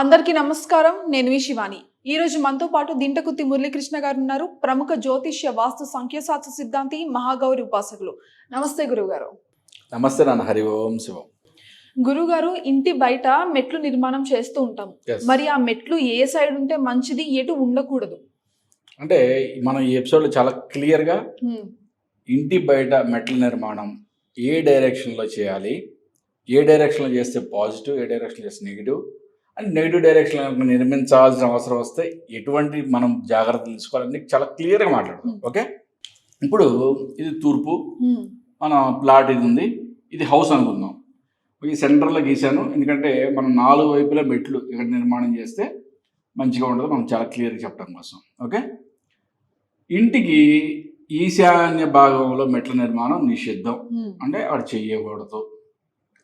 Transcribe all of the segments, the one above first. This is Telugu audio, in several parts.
అందరికీ నమస్కారం నేను మీ శివాని. ఈ రోజు మనతో పాటు దింటకుత్తి మురళీకృష్ణ గారు ఉన్నారు. ప్రముఖ జ్యోతిష్య వాస్తు సంఖ్యాశాస్త్ర సిద్ధాంతి మహాగౌరి ఉపాసకులు. నమస్తే గురుగారు నమస్తే నాన్న హరి ఓం శివం. గురుగారు ఇంటి బయట మెట్లు నిర్మాణం చేస్తూ ఉంటాం. మరి ఆ మెట్లు ఏ సైడ్ ఉంటే మంచిది ఎటు ఉండకూడదు? అంటే మనం ఈ ఎపిసోడ్లో చాలా క్లియర్గా ఇంటి బయట మెట్ల నిర్మాణం ఏ డైరెక్షన్లో చేయాలి ఏ డైరెక్షన్లో చేస్తే పాజిటివ్ ఏ డైరెక్షన్లో చేస్తే నెగిటివ్ అండ్ నెగిటివ్ డైరెక్షన్లో నిర్మించాల్సిన అవసరం వస్తే ఎటువంటి మనం జాగ్రత్తలు తీసుకోవాలని చాలా క్లియర్గా మాట్లాడదాం Hmm. ఓకే ఇప్పుడు ఇది తూర్పు హ్మ్, మన ప్లాట్ ఇది ఉంది. ఇది హౌస్ అనుకుందాం. ఈ సెంటర్లో గీశాను. ఎందుకంటే మనం నాలుగు వైపులా మెట్లు ఇక్కడ నిర్మాణం చేస్తే మంచిగా ఉంటుంది. మనం చాలా క్లియర్గా చెప్పడం కోసం. ఓకే ఇంటికి ఈశాన్య భాగంలో మెట్ల నిర్మాణం నిషిద్ధం. హ్మ్, అంటే అక్కడ చెయ్యకూడదు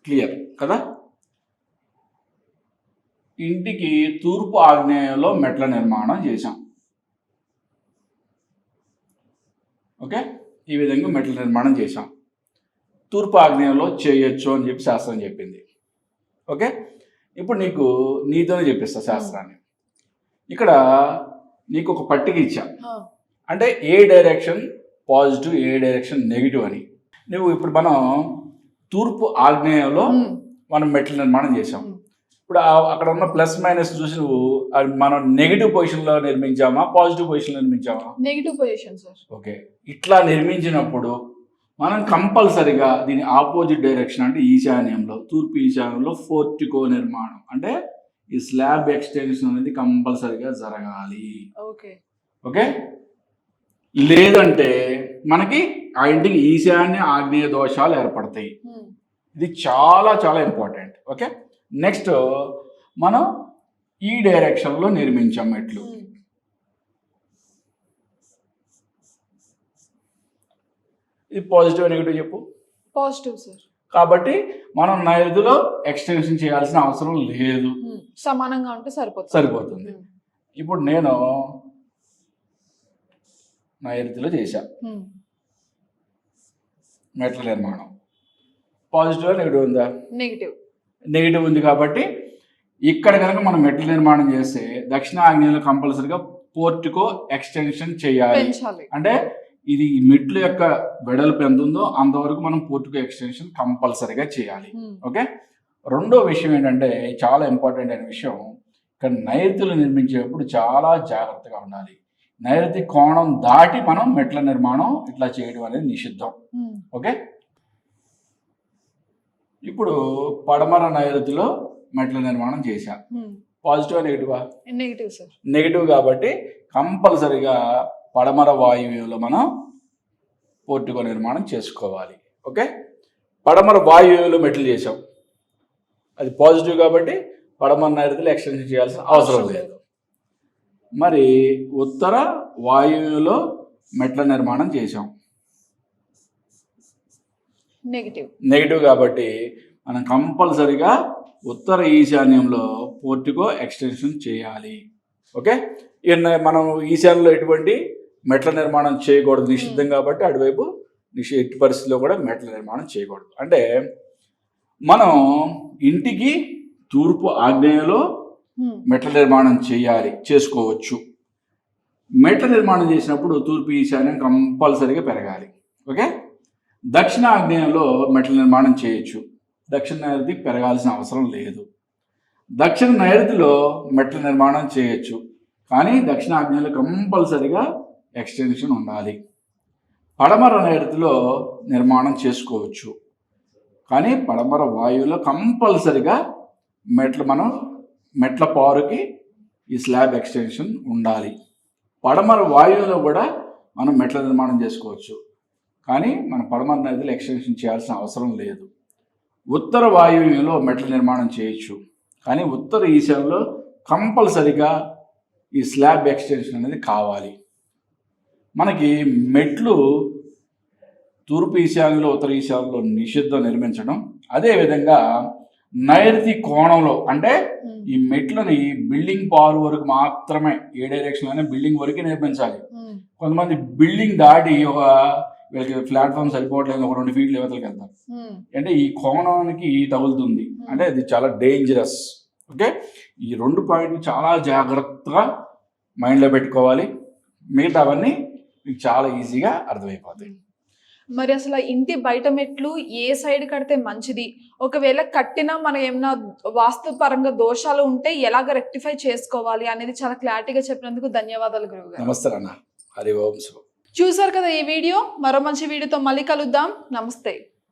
క్లియర్ కదా? ఇంటికి తూర్పు ఆగ్నేయంలో మెట్ల నిర్మాణం చేశాం. ఓకే? ఈ విధంగా మెట్ల నిర్మాణం చేశాం. తూర్పు ఆగ్నేయంలో చేయొచ్చు అని చెప్పి శాస్త్రం చెప్పింది. ఓకే? ఇప్పుడు నీకు నీతోనే చెప్పిస్తా శాస్త్రాన్ని. ఇక్కడ నీకు ఒక పట్టిక ఇచ్చా. అంటే ఏ డైరెక్షన్ పాజిటివ్ ఏ డైరెక్షన్ నెగిటివ్ అని. నువ్వు ఇప్పుడు మనం తూర్పు ఆగ్నేయంలో మనం మెట్ల నిర్మాణం చేసాం. ఇప్పుడు అక్కడ ఉన్న ప్లస్ మైనస్ చూసి నువ్వు అది మనం నెగిటివ్ పొజిషన్లో నిర్మించామా? పాజిటివ్ పొజిషన్లో నిర్మించామా? Negative position sir okay. ఇట్లా నిర్మించినప్పుడు మనం కంపల్సరిగా దీని ఆపోజిట్ డైరెక్షన్ అంటే ఈశాన్యంలో తూర్పు ఈశాన్యంలో ఫోర్టికో నిర్మాణం. అంటే ఈ స్లాబ్ ఎక్స్టెన్షన్ అనేది కంపల్సరిగా జరగాలి. ఓకే. ఓకే? లేదంటే మనకి ఆ ఇంటికి ఈశాన్య ఆగ్నేయ దోషాలు ఏర్పడతాయి. ఇది చాలా చాలా ఇంపార్టెంట్ ఓకే? నెక్స్ట్ మనం ఈ డైరెక్షన్లో నిర్మించాం మెట్లు. హ్మ్, ఇది పాజిటివ్ నెగిటివ్ చెప్పు? పాజిటివ్ సార్ కాబట్టి మనం నైరుతిలో ఎక్స్టెన్షన్ చేయాల్సిన అవసరం లేదు. హ్మ్, సమానంగా ఉంటే సరిపోతుంది. సరిపోతుంది. హ్మ్, ఇప్పుడు నేను నైరుతిలో చేశా. మెట్ల నిర్మాణం. పాజిటివ్ నెగిటివ్ ఉందా? నెగిటివ్ నెగిటివ్ ఉంది కాబట్టి ఇక్కడ కనుక మనం మెట్ల నిర్మాణం చేస్తే దక్షిణ ఆగ్నేయంలో కంపల్సరిగా పోర్టికో ఎక్స్టెన్షన్ చేయాలి. అంటే ఇది మెట్ల యొక్క వెడల్పు ఎంత ఉందో అంతవరకు మనం పోర్టికో ఎక్స్టెన్షన్ కంపల్సరిగా చేయాలి. హ్మ్, ఓకే? రెండో విషయం ఏంటంటే చాలా ఇంపార్టెంట్ అయిన విషయం ఇక్కడ నైరుతులు నిర్మించేటప్పుడు చాలా జాగ్రత్తగా ఉండాలి. నైరుతి కోణం దాటి మనం మెట్ల నిర్మాణం ఇట్లా చేయడం అనేది నిషిద్ధం. హ్మ్, ఓకే? ఇప్పుడు పడమర నైరుతిలో మెట్ల నిర్మాణం చేశా. పాజిటివ్ నెగిటివా నెగిటివ్ సార్ నెగిటివ్ కాబట్టి కంపల్సరిగా పడమర వాయువ్యంలో మనం పోర్టికో నిర్మాణం చేసుకోవాలి. ఓకే? పడమర వాయువ్యంలో మెట్లు చేసాం అది పాజిటివ్ కాబట్టి పడమర నైరుతిలో ఎక్స్టెన్షన్ చేయాల్సిన అవసరం లేదు. మరి ఉత్తర వాయువ్యంలో మెట్ల నిర్మాణం చేసాం నెగిటివ్ నెగిటివ్ కాబట్టి మనం కంపల్సరిగా ఉత్తర ఈశాన్యంలో పోర్టికో ఎక్స్టెన్షన్ చేయాలి. ఓకే? మనం ఈశాన్యంలో ఎటువంటి మెట్ల నిర్మాణం చేయకూడదు నిషిద్ధం కాబట్టి అటువైపు నిషి ఎట్టి పరిస్థితిలో కూడా మెట్ల నిర్మాణం చేయకూడదు. అంటే మనం ఇంటికి తూర్పు ఆగ్నేయంలో హ్మ్, మెట్ల నిర్మాణం చేయాలి చేసుకోవచ్చు. మెట్ల నిర్మాణం చేసినప్పుడు తూర్పు ఈశాన్యం కంపల్సరీగా పెరగాలి. ఓకే? దక్షిణ ఆగ్నేయంలో మెట్ల నిర్మాణం చేయొచ్చు. దక్షిణ నైరుతి పెరగాల్సిన అవసరం లేదు. దక్షిణ నైరుతిలో మెట్ల నిర్మాణం చేయొచ్చు. కానీ దక్షిణ ఆగ్నేయంలో కంపల్సరిగా ఎక్స్టెన్షన్ ఉండాలి. పడమర నైరుతిలో నిర్మాణం చేసుకోవచ్చు. కానీ పడమర వాయువులో కంపల్సరిగా మెట్లు మనం మెట్ల పారుకి ఈ స్లాబ్ ఎక్స్టెన్షన్ ఉండాలి. పడమర వాయువులో కూడా మనం మెట్ల నిర్మాణం చేసుకోవచ్చు. కానీ మన పడమర నదిలో ఎక్స్టెన్షన్ చేయాల్సిన అవసరం లేదు. ఉత్తర వాయువ్యంలో మెట్ల నిర్మాణం చేయొచ్చు. కానీ ఉత్తర ఈశాన్యంలో కంపల్సరిగా ఈ స్లాబ్ ఎక్స్టెన్షన్ అనేది కావాలి. మనకి మెట్లు తూర్పు ఈశాన్యంలో ఉత్తర ఈశాన్యంలో నిషిద్ధం నిర్మించడం అదేవిధంగా నైరుతి కోణంలో అంటే ఈ మెట్లని బిల్డింగ్ పారు వరకు మాత్రమే ఏ డైరెక్షన్ బిల్డింగ్ వరకే నిర్మించాలి. కొంతమంది బిల్డింగ్ దాటి ఒక వీళ్ళకి ప్లాట్ఫామ్ సరిపోవట్లేదు ఒక రెండు ఫీట్లు యువతలకి వెళ్తారు. హ్మ్, అంటే ఈ కోణానికి తగులుతుంది. అంటే అది చాలా డేంజరస్ ఓకే ఈ రెండు పాయింట్లు చాలా జాగ్రత్తగా మైండ్లో పెట్టుకోవాలి. మిగతావన్నీ మీకు చాలా ఈజీగా అర్థమైపోతాయి. మరి అసలు ఇంటి బయట మెట్లు ఏ సైడ్ కడితే మంచిది? ఒకవేళ కట్టినా మనం ఏమైనా వాస్తు పరంగా దోషాలు ఉంటే ఎలాగ రెక్టిఫై చేసుకోవాలి అనేది చాలా క్లారిటీగా చెప్పినందుకు ధన్యవాదాలు గురువు గారు. నమస్తే అన్న హరి ఓం శుభం చూసారు కదా ఈ వీడియో? మరో మంచి వీడియోతో మళ్ళీ కలుద్దాం. నమస్తే.